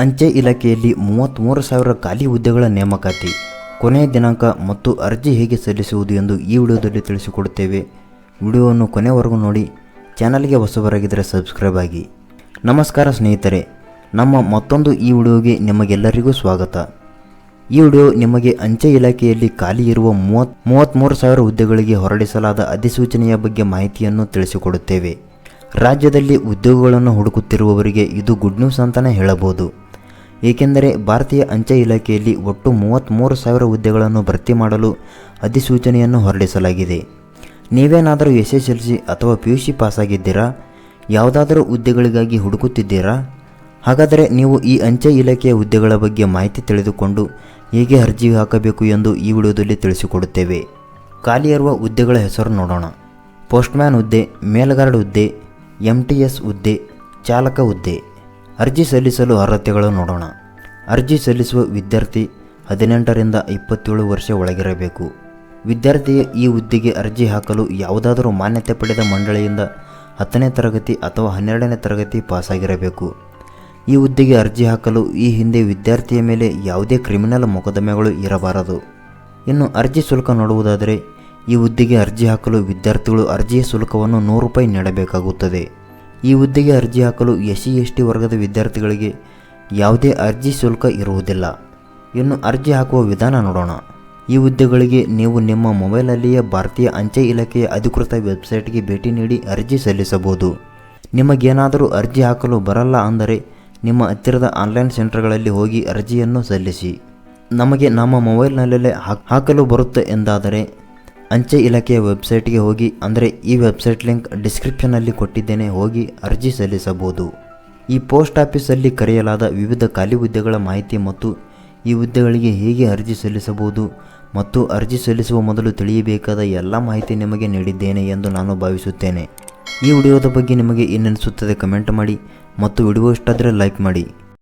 ಅಂಚೆ ಇಲಾಖೆಯಲ್ಲಿ ಮೂವತ್ತ್ಮೂರು ಸಾವಿರ ಖಾಲಿ ಹುದ್ದೆಗಳ ನೇಮಕಾತಿ, ಕೊನೆಯ ದಿನಾಂಕ ಮತ್ತು ಅರ್ಜಿ ಹೇಗೆ ಸಲ್ಲಿಸುವುದು ಎಂದು ಈ ವಿಡಿಯೋದಲ್ಲಿ ತಿಳಿಸಿಕೊಡುತ್ತೇವೆ. ವಿಡಿಯೋವನ್ನು ಕೊನೆವರೆಗೂ ನೋಡಿ, ಚಾನಲ್ಗೆ ಹೊಸಬರಾಗಿದ್ದರೆ ಸಬ್ಸ್ಕ್ರೈಬ್ ಆಗಿ. ನಮಸ್ಕಾರ ಸ್ನೇಹಿತರೆ, ನಮ್ಮ ಮತ್ತೊಂದು ಈ ವಿಡಿಯೋಗೆ ನಿಮಗೆಲ್ಲರಿಗೂ ಸ್ವಾಗತ. ಈ ವಿಡಿಯೋ ನಿಮಗೆ ಅಂಚೆ ಇಲಾಖೆಯಲ್ಲಿ ಖಾಲಿ ಇರುವ ಮೂವತ್ ಮೂವತ್ತ್ಮೂರು ಸಾವಿರ ಹುದ್ದೆಗಳಿಗೆ ಹೊರಡಿಸಲಾದ ಅಧಿಸೂಚನೆಯ ಬಗ್ಗೆ ಮಾಹಿತಿಯನ್ನು ತಿಳಿಸಿಕೊಡುತ್ತೇವೆ. ರಾಜ್ಯದಲ್ಲಿ ಉದ್ಯೋಗಗಳನ್ನು ಹುಡುಕುತ್ತಿರುವವರಿಗೆ ಇದು ಗುಡ್ ನ್ಯೂಸ್ ಅಂತಲೇ ಹೇಳಬಹುದು. ಏಕೆಂದರೆ ಭಾರತೀಯ ಅಂಚೆ ಇಲಾಖೆಯಲ್ಲಿ ಒಟ್ಟು ಮೂವತ್ತ್ಮೂರು ಸಾವಿರ ಹುದ್ದೆಗಳನ್ನು ಭರ್ತಿ ಮಾಡಲು ಅಧಿಸೂಚನೆಯನ್ನು ಹೊರಡಿಸಲಾಗಿದೆ. ನೀವೇನಾದರೂ ಎಸ್ ಎಸ್ ಎಲ್ ಸಿ ಅಥವಾ ಪಿ ಯು ಸಿ ಪಾಸಾಗಿದ್ದೀರಾ? ಯಾವುದಾದರೂ ಹುದ್ದೆಗಳಿಗಾಗಿ ಹುಡುಕುತ್ತಿದ್ದೀರಾ? ಹಾಗಾದರೆ ನೀವು ಈ ಅಂಚೆ ಇಲಾಖೆಯ ಹುದ್ದೆಗಳ ಬಗ್ಗೆ ಮಾಹಿತಿ ತಿಳಿದುಕೊಂಡು ಹೇಗೆ ಅರ್ಜಿ ಹಾಕಬೇಕು ಎಂದು ಈ ವಿಡಿಯೋದಲ್ಲಿ ತಿಳಿಸಿಕೊಡುತ್ತೇವೆ. ಖಾಲಿ ಇರುವ ಹುದ್ದೆಗಳ ಹೆಸರು ನೋಡೋಣ. ಪೋಸ್ಟ್ಮ್ಯಾನ್ ಹುದ್ದೆ, ಮೇಲ್ಗಾರ್ಡ್ ಹುದ್ದೆ, ಎಂ ಟಿ ಎಸ್ ಹುದ್ದೆ, ಚಾಲಕ ಹುದ್ದೆ. ಅರ್ಜಿ ಸಲ್ಲಿಸಲು ಅರ್ಹತೆಗಳು ನೋಡೋಣ. ಅರ್ಜಿ ಸಲ್ಲಿಸುವ ವಿದ್ಯಾರ್ಥಿ ಹದಿನೆಂಟರಿಂದ ಇಪ್ಪತ್ತೇಳು ವರ್ಷ ಒಳಗಿರಬೇಕು. ವಿದ್ಯಾರ್ಥಿಯ ಈ ಹುದ್ದೆಗೆ ಅರ್ಜಿ ಹಾಕಲು ಯಾವುದಾದರೂ ಮಾನ್ಯತೆ ಪಡೆದ ಮಂಡಳಿಯಿಂದ ಹತ್ತನೇ ತರಗತಿ ಅಥವಾ ಹನ್ನೆರಡನೇ ತರಗತಿ ಪಾಸಾಗಿರಬೇಕು. ಈ ಹುದ್ದೆಗೆ ಅರ್ಜಿ ಹಾಕಲು ಈ ಹಿಂದೆ ವಿದ್ಯಾರ್ಥಿಯ ಮೇಲೆ ಯಾವುದೇ ಕ್ರಿಮಿನಲ್ ಮೊಕದ್ದಮೆಗಳು ಇರಬಾರದು. ಇನ್ನು ಅರ್ಜಿ ಶುಲ್ಕ ನೋಡುವುದಾದರೆ ಈ ಹುದ್ದೆಗೆ ಅರ್ಜಿ ಹಾಕಲು ವಿದ್ಯಾರ್ಥಿಗಳು ಅರ್ಜಿಯ ಶುಲ್ಕವನ್ನು ನೂರು ರೂಪಾಯಿ ನೀಡಬೇಕಾಗುತ್ತದೆ. ಈ ಹುದ್ದೆಗೆ ಅರ್ಜಿ ಹಾಕಲು ಎಸ್ ಸಿ ಎಸ್ ಟಿ ವರ್ಗದ ವಿದ್ಯಾರ್ಥಿಗಳಿಗೆ ಯಾವುದೇ ಅರ್ಜಿ ಶುಲ್ಕ ಇರುವುದಿಲ್ಲ. ಇನ್ನು ಅರ್ಜಿ ಹಾಕುವ ವಿಧಾನ ನೋಡೋಣ. ಈ ಹುದ್ದೆಗಳಿಗೆ ನೀವು ನಿಮ್ಮ ಮೊಬೈಲಲ್ಲಿಯೇ ಭಾರತೀಯ ಅಂಚೆ ಇಲಾಖೆಯ ಅಧಿಕೃತ ವೆಬ್ಸೈಟ್ಗೆ ಭೇಟಿ ನೀಡಿ ಅರ್ಜಿ ಸಲ್ಲಿಸಬಹುದು. ನಿಮಗೇನಾದರೂ ಅರ್ಜಿ ಹಾಕಲು ಬರಲ್ಲ ಅಂದರೆ ನಿಮ್ಮ ಹತ್ತಿರದ ಆನ್ಲೈನ್ ಸೆಂಟರ್ಗಳಲ್ಲಿ ಹೋಗಿ ಅರ್ಜಿಯನ್ನು ಸಲ್ಲಿಸಿ. ನಮಗೆ ನಮ್ಮ ಮೊಬೈಲ್ನಲ್ಲೇ ಹಾಕ್- ಹಾಕಲು ಬರುತ್ತೆ ಎಂದಾದರೆ ಅಂಚೆ ಇಲಾಖೆಯ ವೆಬ್ಸೈಟ್ಗೆ ಹೋಗಿ, ಅಂದರೆ ಈ ವೆಬ್ಸೈಟ್ ಲಿಂಕ್ ಡಿಸ್ಕ್ರಿಪ್ಷನಲ್ಲಿ ಕೊಟ್ಟಿದ್ದೇನೆ, ಹೋಗಿ ಅರ್ಜಿ ಸಲ್ಲಿಸಬಹುದು. ಈ ಪೋಸ್ಟ್ ಆಫೀಸಲ್ಲಿ ಕರೆಯಲಾದ ವಿವಿಧ ಖಾಲಿ ಹುದ್ದೆಗಳ ಮಾಹಿತಿ ಮತ್ತು ಈ ಹುದ್ದೆಗಳಿಗೆ ಹೇಗೆ ಅರ್ಜಿ ಸಲ್ಲಿಸಬಹುದು ಮತ್ತು ಅರ್ಜಿ ಸಲ್ಲಿಸುವ ಮೊದಲು ತಿಳಿಯಬೇಕಾದ ಎಲ್ಲ ಮಾಹಿತಿ ನಿಮಗೆ ನೀಡಿದ್ದೇನೆ ಎಂದು ನಾನು ಭಾವಿಸುತ್ತೇನೆ. ಈ ವಿಡಿಯೋದ ಬಗ್ಗೆ ನಿಮಗೆ ಏನೆನಿಸುತ್ತದೆ ಕಮೆಂಟ್ ಮಾಡಿ ಮತ್ತು ವಿಡಿಯೋ ಇಷ್ಟಾದರೆ ಲೈಕ್ ಮಾಡಿ.